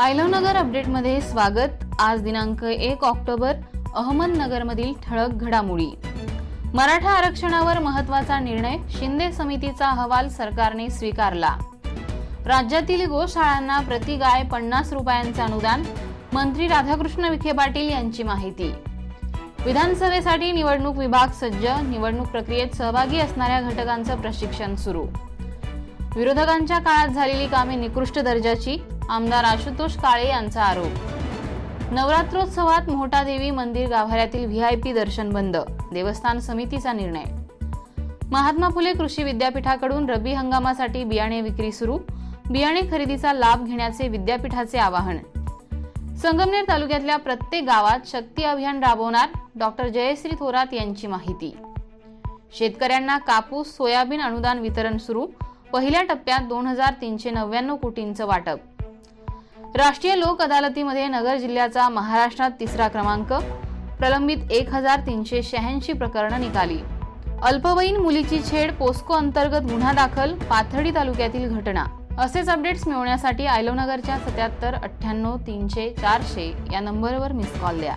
आयलवनगर अपडेटमध्ये स्वागत. आज दिनांक एक ऑक्टोबर अहमदनगरमधील ठळक घडामोडी. मराठा आरक्षणावर महत्त्वाचा निर्णय शिंदे समितीचा अहवाल सरकारने स्वीकारला. राज्यातील गोशाळांना प्रति गाय पन्नास रुपयांचे अनुदान मंत्री राधाकृष्ण विखे पाटील यांची माहिती. विधानसभेसाठी निवडणूक विभाग सज्ज निवडणूक प्रक्रियेत सहभागी असणाऱ्या घटकांचं प्रशिक्षण सुरू. विरोधकांच्या काळात झालेली कामे निकृष्ट दर्जाची आमदार आशुतोष काळे यांचा आरोप. नवरात्रोत्सवात मोठादेवी मंदिर गाभाऱ्यातील व्हीआयपी दर्शन बंद देवस्थान समितीचा निर्णय. महात्मा फुले कृषी विद्यापीठाकडून रब्बी हंगामासाठी बियाणे विक्री सुरू बियाणे खरेदीचा लाभ घेण्याचे विद्यापीठाचे आवाहन. संगमनेर तालुक्यातल्या प्रत्येक गावात शक्ती अभियान राबवणार डॉक्टर जयश्री थोरात यांची माहिती. शेतकऱ्यांना कापूस सोयाबीन अनुदान वितरण सुरू पहिल्या टप्प्यात दोन हजार तीनशे नव्याण्णव कोटींचं वाटप. राष्ट्रीय लोक अदालतीमध्ये नगर जिल्ह्याचा महाराष्ट्रात तिसरा क्रमांक. प्रलंबित एक हजार तीनशे शहाऐंशी प्रकरणं निकाली. अल्पवयीन मुलीची छेड पोस्को अंतर्गत गुन्हा दाखल पाथर्डी तालुक्यातील घटना. असेच अपडेट्स मिळवण्यासाठी आयलोनगरच्या सत्याहत्तर अठ्ठ्याण्णव तीनशे चारशे या नंबरवर मिस कॉल द्या.